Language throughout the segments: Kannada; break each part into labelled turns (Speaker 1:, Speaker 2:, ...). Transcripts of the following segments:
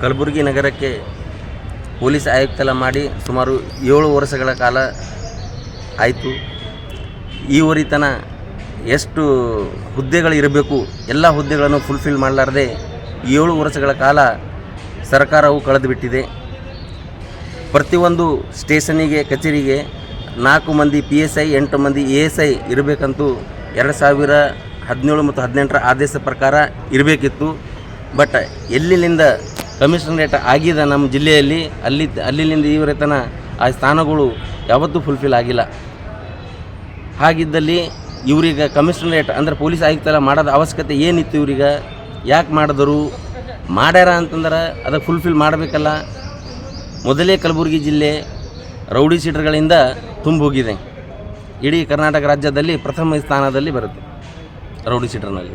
Speaker 1: ಕಲಬುರಗಿ ನಗರಕ್ಕೆ ಪೊಲೀಸ್ ಆಯುಕ್ತಲ ಮಾಡಿ ಸುಮಾರು ಏಳು ವರ್ಷಗಳ ಕಾಲ ಆಯಿತು. ಈವರಿತನ ಎಷ್ಟು ಹುದ್ದೆಗಳು ಇರಬೇಕು, ಎಲ್ಲ ಹುದ್ದೆಗಳನ್ನು ಫುಲ್ಫಿಲ್ ಮಾಡಲಾರದೆ ಏಳು ವರ್ಷಗಳ ಕಾಲ ಸರ್ಕಾರವು ಕಳೆದು ಬಿಟ್ಟಿದೆ. ಪ್ರತಿಯೊಂದು ಸ್ಟೇಷನಿಗೆ, ಕಚೇರಿಗೆ ನಾಲ್ಕು ಮಂದಿ ಪಿ ಎಸ್ ಐ ಎಂಟು ಮಂದಿ ಎ ಎಸ್ ಐ ಇರಬೇಕಂತೂ ಎರಡು ಸಾವಿರ ಹದಿನೇಳು ಮತ್ತು ಹದಿನೆಂಟರ ಆದೇಶ ಪ್ರಕಾರ ಇರಬೇಕಿತ್ತು. ಬಟ್ ಎಲ್ಲಿಂದ ಕಮಿಷನರೇಟ್ ಆಗಿದೆ ನಮ್ಮ ಜಿಲ್ಲೆಯಲ್ಲಿ ಅಲ್ಲಿ ಅಲ್ಲಿಂದ ಈವರೆತನ ಆ ಸ್ಥಾನಗಳು ಯಾವತ್ತೂ ಫುಲ್ಫಿಲ್ ಆಗಿಲ್ಲ. ಹಾಗಿದ್ದಲ್ಲಿ ಇವ್ರಿಗೆ ಕಮಿಷನರೇಟ್ ಅಂದರೆ ಪೊಲೀಸ್ ಆಯುಕ್ತರ ಮಾಡೋದು ಅವಶ್ಯಕತೆ ಏನಿತ್ತು ಇವ್ರಿಗೆ? ಯಾಕೆ ಮಾಡಿದರು? ಮಾಡ್ಯಾರ ಅಂತಂದ್ರೆ ಅದಕ್ಕೆ ಫುಲ್ಫಿಲ್ ಮಾಡಬೇಕಲ್ಲ. ಮೊದಲೇ ಕಲಬುರಗಿ ಜಿಲ್ಲೆ ರೌಡಿ ಸೀಟರ್ಗಳಿಂದ ತುಂಬ ಹೋಗಿದೆ. ಇಡೀ ಕರ್ನಾಟಕ ರಾಜ್ಯದಲ್ಲಿ ಪ್ರಥಮ ಸ್ಥಾನದಲ್ಲಿ ಬರುತ್ತೆ ರೌಡಿ ಶೀಟರ್ನಲ್ಲಿ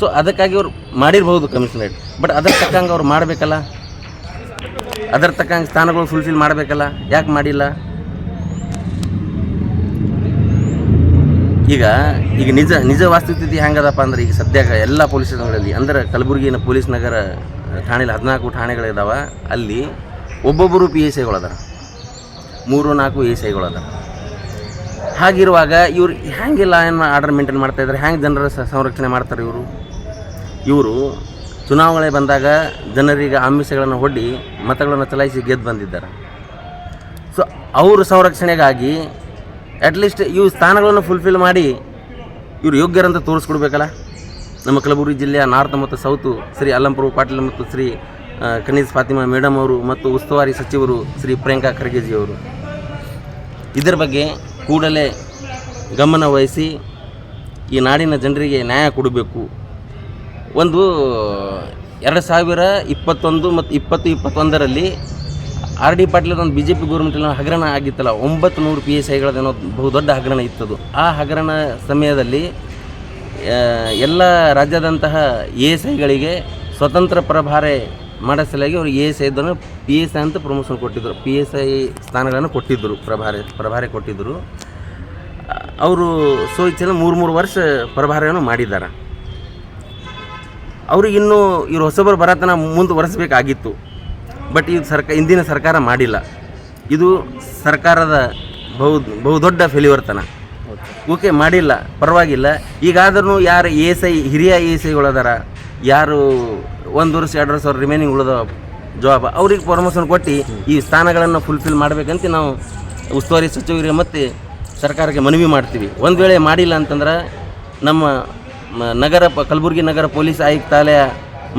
Speaker 1: ಸೊ ಅದಕ್ಕಾಗಿ ಅವ್ರು ಮಾಡಿರ್ಬೋದು ಕಮಿಷನರೇಟ್. ಬಟ್ ಅದರ ತಕ್ಕಂಗೆ ಅವ್ರು ಮಾಡಬೇಕಲ್ಲ? ಅದರ ತಕ್ಕಂಗೆ ಸ್ಥಾನಗಳು ಫುಲ್ಫಿಲ್ ಮಾಡಬೇಕಲ್ಲ? ಯಾಕೆ ಮಾಡಿಲ್ಲ? ಈಗ ಈಗ ನಿಜ ನಿಜ ವಾಸ್ತುಸ್ಥಿತಿ ಹೆಂಗದಪ್ಪ ಅಂದ್ರೆ ಈಗ ಸದ್ಯಕ್ಕೆ ಎಲ್ಲ ಪೊಲೀಸ್ ಸ್ಟೇಷನ್ಗಳಲ್ಲಿ ಅಂದ್ರೆ ಕಲಬುರಗಿನ ಪೊಲೀಸ್ ನಗರ ಠಾಣೆಲಿ ಹದಿನಾಲ್ಕು ಠಾಣೆಗಳಿದಾವೆ ಅಲ್ಲಿ ಒಬ್ಬೊಬ್ಬರು ಪಿ ಎಸ್ ಐಗಳದಾರ ಮೂರು ನಾಲ್ಕು ಎ ಎಸ್ ಐಗಳದಾರ ಹಾಗಿರುವಾಗ ಇವ್ರು ಹೆಂಗೆ ಲಾ ಏನು ಆರ್ಡರ್ ಮೇಂಟೈನ್ ಮಾಡ್ತಾಯಿದ್ದಾರೆ ಹ್ಯಾಂಗೆ ಜನರ ಸಂರಕ್ಷಣೆ ಮಾಡ್ತಾರೆ ಇವರು? ಇವರು ಚುನಾವಣೆ ಬಂದಾಗ ಜನರಿಗೆ ಆಮಿಷಗಳನ್ನು ಒಡ್ಡಿ ಮತಗಳನ್ನು ಚಲಾಯಿಸಿ ಗೆದ್ದು ಬಂದಿದ್ದಾರೆ. ಸೊ ಅವ್ರ ಸಂರಕ್ಷಣೆಗಾಗಿ ಅಟ್ಲೀಸ್ಟ್ ಇವು ಸ್ಥಾನಗಳನ್ನು ಫುಲ್ಫಿಲ್ ಮಾಡಿ ಇವರು ಯೋಗ್ಯರಂತ ತೋರಿಸ್ಕೊಡ್ಬೇಕಲ್ಲ? ನಮ್ಮ ಕಲಬುರಗಿ ಜಿಲ್ಲೆಯ ನಾರ್ತ್ ಮತ್ತು ಸೌತು ಶ್ರೀ ಅಲ್ಲಂಪುರ ಪಾಟೀಲ್ ಮತ್ತು ಶ್ರೀ ಕನೀಸ್ ಫಾತಿಮಾ ಮೇಡಮ್ ಅವರು ಮತ್ತು ಉಸ್ತುವಾರಿ ಸಚಿವರು ಶ್ರೀ ಪ್ರಿಯಾಂಕಾ ಖರ್ಗೆಜಿ ಅವರು. ಇದರ ಬಗ್ಗೆ ಕೂಡಲೇ ಗಮನ ವಹಿಸಿ ಈ ನಾಡಿನ ಜನರಿಗೆ ನ್ಯಾಯ ಕೊಡಬೇಕು. ಒಂದು ಎರಡು ಸಾವಿರ ಇಪ್ಪತ್ತೊಂದು ಮತ್ತು ಇಪ್ಪತ್ತು ಇಪ್ಪತ್ತೊಂದರಲ್ಲಿ ಆರ್ ಡಿ ಪಾಟೀಲ್ ಒಂದು ಬಿ ಜೆ ಪಿ ಗೌರ್ಮೆಂಟಲ್ಲಿ ಹಗರಣ ಆಗಿತ್ತಲ್ಲ ಒಂಬತ್ತು ನೂರು ಪಿ ಎಸ್ ಐಗಳದೇನೋ ಬಹುದೊಡ್ಡ ಹಗರಣ ಇತ್ತದು. ಆ ಹಗರಣ ಸಮಯದಲ್ಲಿ ಎಲ್ಲ ರಾಜ್ಯದಂತಹ ಎ ಎಸ್ ಐಗಳಿಗೆ ಸ್ವತಂತ್ರ ಪ್ರಭಾರೆ ಮಾಡಿಸಲಾಗಿ ಅವರು ಎ ಎಸ್ ಐ ಇದ್ದನ್ನು ಪಿ ಎಸ್ ಐ ಅಂತ ಪ್ರಮೋಷನ್ ಕೊಟ್ಟಿದ್ದರು ಪಿ ಎಸ್ ಐ ಸ್ಥಾನಗಳನ್ನು ಕೊಟ್ಟಿದ್ದರು ಪ್ರಭಾರೆ ಪ್ರಭಾರೆ ಕೊಟ್ಟಿದ್ದರು ಅವರು ಸೊ ಮೂರು ಮೂರು ವರ್ಷ ಪ್ರಭಾರವನ್ನು ಮಾಡಿದ್ದಾರೆ. ಅವ್ರಿಗೆ ಇನ್ನೂ ಇವ್ರು ಹೊಸಬರು ಬರತನ ಮುಂದುವರೆಸಬೇಕಾಗಿತ್ತು ಬಟ್ ಇದು ಸರ್ಕ ಇಂದಿನ ಸರ್ಕಾರ ಮಾಡಿಲ್ಲ. ಇದು ಸರ್ಕಾರದ ಬಹು, ಬಹುದೊಡ್ಡ ಫೇಲ್ಯೂರ್ತನ ಓಕೆ, ಮಾಡಿಲ್ಲ. ಪರವಾಗಿಲ್ಲ. ಈಗಾದ್ರೂ ಯಾರು ಎ ಎಸ್ ಐ, ಹಿರಿಯ ಎ ಎಸ್ ಐಗಳದಾರ ಯಾರು ಒಂದು ವರ್ಷ, ಎರಡು ವರ್ಷ ಅವ್ರ ರಿಮೈನಿಂಗ್ ಉಳಿದ ಜಾಬ್ ಅವ್ರಿಗೆ ಪ್ರಮೋಷನ್ ಕೊಟ್ಟು ಈ ಸ್ಥಾನಗಳನ್ನು ಫುಲ್ಫಿಲ್ ಮಾಡಬೇಕಂತ ನಾವು ಉಸ್ತುವಾರಿ ಸಚಿವರಿಗೆ ಮತ್ತು ಸರ್ಕಾರಕ್ಕೆ ಮನವಿ ಮಾಡ್ತೀವಿ. ಒಂದು ವೇಳೆ ಮಾಡಿಲ್ಲ ಅಂತಂದ್ರೆ ನಮ್ಮ ನಗರ ಪ ಕಲಬುರಗಿ ನಗರ ಪೊಲೀಸ್ ಆಯುಕ್ತಾಲಯ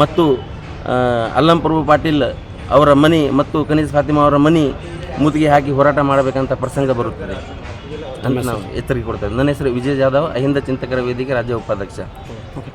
Speaker 1: ಮತ್ತು ಅಲ್ಲಂಪ್ರಭು ಅಲ್ಲಂ ಪ್ರಭು ಪಾಟೀಲ್ ಅವರ ಮನಿ ಮತ್ತು ಕನೀಸ್ ಫಾತಿಮಾ ಅವರ ಮನಿ ಮುತ್ತಿಗೆ ಹಾಕಿ ಹೋರಾಟ ಮಾಡಬೇಕಂತ ಪ್ರಸಂಗ ಬರುತ್ತದೆ. ಅಂತ ನಾವು ಎಚ್ಚರಿಕೆ ಕೊಡ್ತೇವೆ. ನನ್ನ ಹೆಸರು ವಿಜಯ್ ಜಾಧವ್ ಅಹಿಂದ ಚಿಂತಕರ ವೇದಿಕೆ ರಾಜ್ಯ ಉಪಾಧ್ಯಕ್ಷ.
Speaker 2: ಓಕೆ.